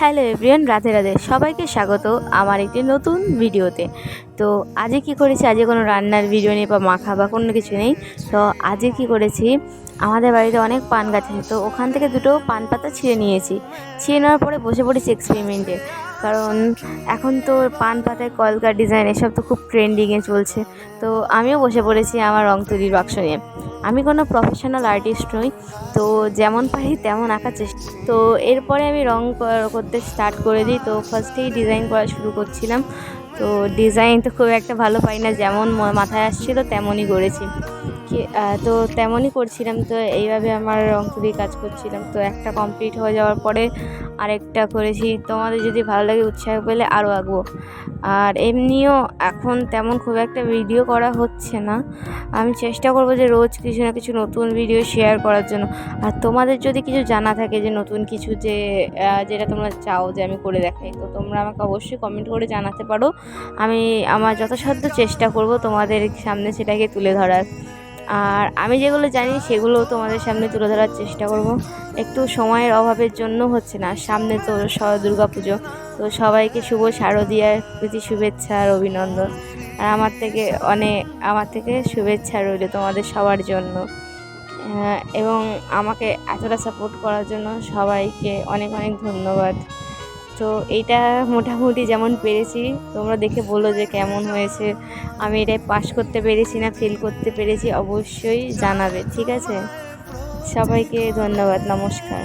Hello everyone Radhe Radhe. সবাইকে স্বাগত আমার একটি নতুন ভিডিওতে। তো আজকে কি করেছি? আজকে কোনো রান্নার ভিডিও নেই বা মাখা বা কোনো কিছু নেই। তো আজকে কি করেছি? আমাদের বাড়িতে অনেক পান গাছ আছে, তো ওখান থেকে দুটো পান পাতা ছিঁড়ে নিয়েছি। ছিঁড়ে নেওয়ার পরে বসে পড়েছি এক্সপেরিমেন্টে কারণ এখন তো পান পাতায় কলকার ডিজাইন এসব তো খুব ট্রেন্ডিংয়ে চলছে। তো আমিও বসে পড়েছি আমার রং তৈরির বাক্স নিয়ে। আমি কোনো প্রফেশনাল আর্টিস্ট নই, তো যেমন পারি তেমন আঁকার চেষ্টা তো এরপরে আমি রং করতে স্টার্ট করে দিই। তো ফার্স্টেই ডিজাইন করা শুরু করছিলাম। তো ডিজাইন তো খুব একটা ভালো পাই না, যেমন মাথায় আসছিল তেমনই করেছি। কি তো তেমনই করছিলাম। তো এইভাবে আমার রং তুলি কাজ করছিলাম। তো একটা কমপ্লিট হয়ে যাওয়ার পরে আরেকটা করেছি। তোমাদের যদি ভালো লাগে উৎসাহ পেলে আরও আঁকবো আর এমনিও এখন তেমন খুব একটা ভিডিও করা হচ্ছে না। আমি চেষ্টা করব যে রোজ কিছু না কিছু নতুন ভিডিও শেয়ার করার জন্য। আর তোমাদের যদি কিছু জানা থাকে যে নতুন কিছু যে যেটা তোমরা চাও যে আমি করে দেখাই, তো তোমরা আমাকে অবশ্যই কমেন্ট করে জানাতে পারো। আমি আমার যথাসাধ্য চেষ্টা করব তোমাদের সামনে সেটাকে তুলে ধরার। আর আমি যেগুলো জানি সেগুলো তোমাদের সামনে তুলে ধরার চেষ্টা করব। একটু সময়ের অভাবের জন্য হচ্ছে না। সামনে তো দুর্গা পুজো। তো সবাইকে শুভ শারদীয়ার প্রীতি, শুভেচ্ছা আর অভিনন্দন। আর আমার থেকে অনেক আমার থেকে শুভেচ্ছা রইল তোমাদের সবার জন্য। এবং আমাকে এতটা সাপোর্ট করার জন্য সবাইকে অনেক অনেক ধন্যবাদ। তো এইটা মোটামুটি যেমন পেরেছি। তোমরা দেখে বলো যে কেমন হয়েছে। আমি এটাই পাশ করতে পেরেছি না ফিল করতে পেরেছি, অবশ্যই জানাবে, ঠিক আছে? সবাইকে ধন্যবাদ, নমস্কার।